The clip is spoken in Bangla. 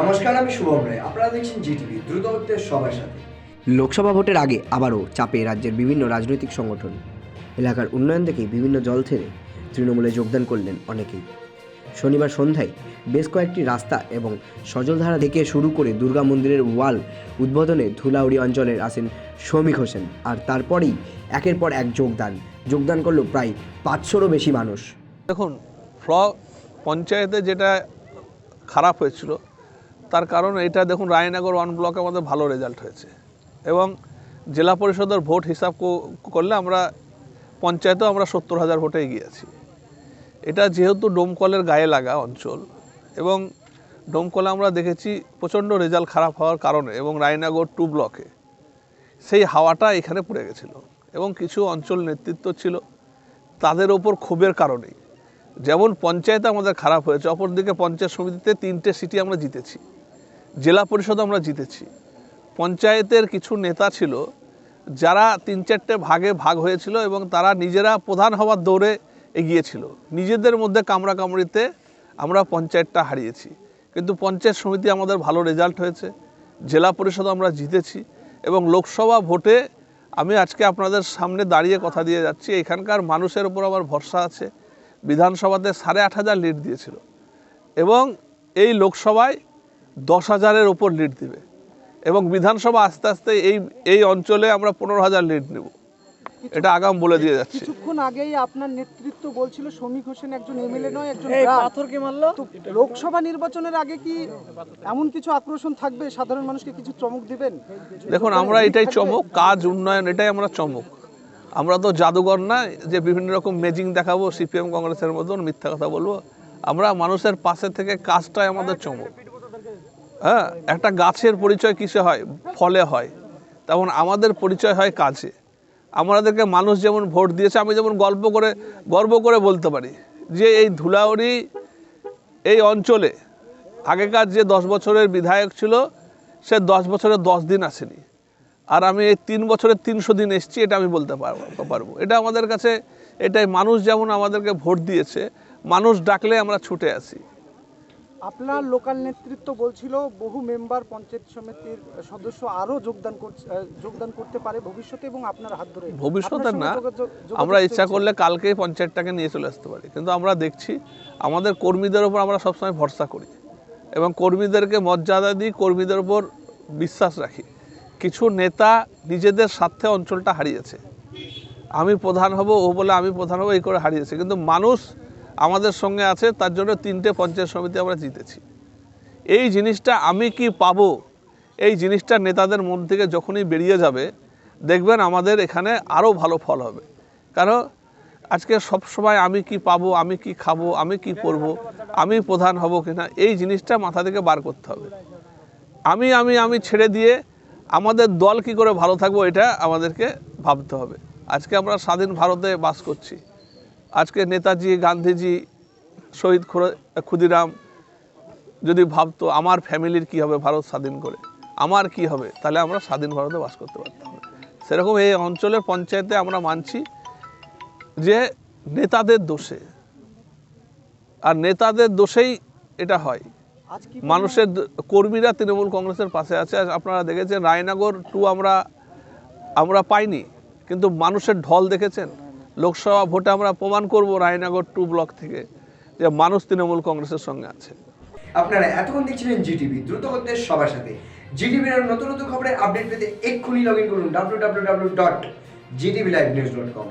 নমস্কার আমি শুভম রায়। আপনারা দেখছেন জিটিভি দ্রুত হচ্ছে সবার সাথে। লোকসভা ভোটের আগে আবারও চাপে রাজ্যের বিভিন্ন রাজনৈতিক সংগঠন। এলাকার উন্নয়ন দেখে বিভিন্ন জল ছেড়ে তৃণমূলে যোগদান করলেন অনেকেই। শনিবার সন্ধ্যায় বেশ কয়েকটি রাস্তা এবং সজলধারা থেকে শুরু করে দুর্গা মন্দিরের ওয়াল উদ্বোধনে ধুলাউড়ি অঞ্চলের আসেন শ্রমিক হোসেন। আর তারপরেই একের পর এক যোগদান। যোগদান করল প্রায় পাঁচশোরও বেশি মানুষ। দেখুন ফ্ল পঞ্চায়েতে যেটা খারাপ হয়েছিল তার কারণ এটা দেখুন, রায়নগর ওয়ান ব্লকে আমাদের ভালো রেজাল্ট হয়েছে। এবং জেলা পরিষদের ভোট হিসাব করলে আমরা, পঞ্চায়েতেও আমরা সত্তর হাজার ভোটে এগিয়ে আছি। এটা যেহেতু ডোমকলের গায়ে লাগা অঞ্চল, এবং ডোমকলে আমরা দেখেছি প্রচণ্ড রেজাল্ট খারাপ হওয়ার কারণে, এবং রায়নগর টু ব্লকে সেই হাওয়াটা এখানে পড়ে গেছিল। এবং কিছু অঞ্চল নেতৃত্ব ছিল, তাদের ওপর ক্ষোভের কারণেই। যেমন পঞ্চায়েত আমাদের খারাপ হয়েছে, অপরদিকে পঞ্চায়েত সমিতিতে তিনটে সিটি আমরা জিতেছি। জেলা পরিষদ আমরা জিতেছি। পঞ্চায়েতের কিছু নেতা ছিল, যারা তিন চারটে ভাগে ভাগ হয়েছিল এবং তারা নিজেরা প্রধান হওয়ার দৌড়ে এগিয়েছিল। নিজেদের মধ্যে কামড়া কামড়িতে আমরা পঞ্চায়েতটা হারিয়েছি। কিন্তু পঞ্চায়েত সমিতি আমাদের ভালো রেজাল্ট হয়েছে, জেলা পরিষদ আমরা জিতেছি এবং লোকসভা ভোটে আমি আজকে আপনাদের সামনে দাঁড়িয়ে কথা দিয়ে যাচ্ছি। এখানকার মানুষের উপর আমার ভরসা আছে। বিধানসভাতে সাড়ে আট হাজার লিড দিয়েছিল এবং এই লোকসভায় দশ হাজারের ওপর লিড দিবে। এবং বিধানসভা আস্তে আস্তে এই এই অঞ্চলে আমরা পনেরো হাজার লিড নেব। এটা আগাম বলে দিয়ে যাচ্ছি। কিছুক্ষণ আগেই আপনার নেতৃত্ব বলছিল শ্রমিক হোসেন একজন এমএলএ নয় একজন পাথরকে মারলো। লোকসভা নির্বাচনের আগে কি এমন কিছু আক্রোশন থাকবে? সাধারণ মানুষকে কিছু চমক দিবেন? দেখুন আমরা এটাই চমক কাজ উন্নয়ন এটাই আমরা চমক। আমরা তো জাদুঘর না যে বিভিন্ন রকম মেজিং দেখাবো সিপিএম কংগ্রেসের মতন মিথ্যা কথা বলব। আমরা মানুষের পাশে থেকে কাজটাই আমাদের চমক। হ্যাঁ একটা গাছের পরিচয় কিসে হয়? ফলে হয়। তেমন আমাদের পরিচয় হয় কাজে। আমাদেরকে মানুষ যেমন ভোট দিয়েছে, আমি যেমন গল্প করে, গর্ব করে বলতে পারি যে এই ধুলাউড়ি এই অঞ্চলে আগেকার যে দশ বছরের বিধায়ক ছিল, সে দশ বছরে দশ দিন আসেনি। আর আমি এই তিন বছরের তিনশো দিন এসেছি, এটা আমি বলতে পারব পারব। এটা আমাদের কাছে, এটাই মানুষ যেমন আমাদেরকে ভোট দিয়েছে, মানুষ ডাকলে আমরা ছুটে আসি। আপনার লোকাল নেতৃত্ব বলছিল বহু মেম্বার পঞ্চায়েত সমিতির সদস্য আরও যোগদান করছে যোগদান করতে পারে ভবিষ্যতে এবং আপনার হাত ধরে। ভবিষ্যতে না। আমরা ইচ্ছা করলে কালকেই পঞ্চায়েতটাকে নিয়ে চলে আসতে পারি। কিন্তু আমরা দেখছি আমাদের কর্মীদের ওপর আমরা সবসময় ভরসা করি এবং কর্মীদেরকে মর্যাদা দিই কর্মীদের ওপর বিশ্বাস রাখি। কিছু নেতা নিজেদের স্বার্থে অঞ্চলটা হারিয়েছে। আমি প্রধান হব ও বলে আমি প্রধান হব এই করে হারিয়েছে। কিন্তু মানুষ আমাদের সঙ্গে আছে, তার জন্য তিনটে পঞ্চায়েত সমিতি আমরা জিতেছি। এই জিনিসটা আমি কি পাবো? এই জিনিসটা নেতাদের মন থেকে যখনই বেরিয়ে যাবে, দেখবেন আমাদের এখানে আরও ভালো ফল হবে। কারণ আজকে সব সময় আমি কি পাবো, আমি কি খাব, আমি কি করব, আমি প্রধান হব কিনা, এই জিনিসটা মাথা থেকে বার করতে হবে। আমি আমি আমি ছেড়ে দিয়ে আমাদের দল কি করে ভালো থাকব, এটা আমাদেরকে ভাবতে হবে। আজকে আমরা স্বাধীন ভারতে বাস করছি। আজকে নেতাজি গান্ধীজি শহীদ খুর- ক্ষুদিরাম যদি ভাবতো আমার ফ্যামিলির কি হবে ভারত স্বাধীন করে আমার কি হবে তাহলে আমরা স্বাধীন ভারতে বাস করতে পারতাম সেরকম এই অঞ্চলের পঞ্চায়েতে আমরা মানছি যে নেতাদের দোষে আর নেতাদের দোষেই এটা হয়। মানুষের কর্মীরা তৃণমূল কংগ্রেসের পাশে আছে আপনারা দেখেছেন রায়নগর টু আমরা আমরা পাইনি কিন্তু মানুষের ঢল দেখেছেন? লোকসভা ভোটে আমরা প্রমাণ করব রায়নগর টু ব্লক থেকে যে মানুষ তৃণমূল কংগ্রেসের সঙ্গে আছে। আপনারা এতক্ষণ দেখছিলেন জিটিভি, দ্রুত করতে সবার সাথে। জিটিভির নতুন নতুন খবরের আপডেট পেতে এক্ষুনি লগ ইন করুন W W W dot GTV live news dot com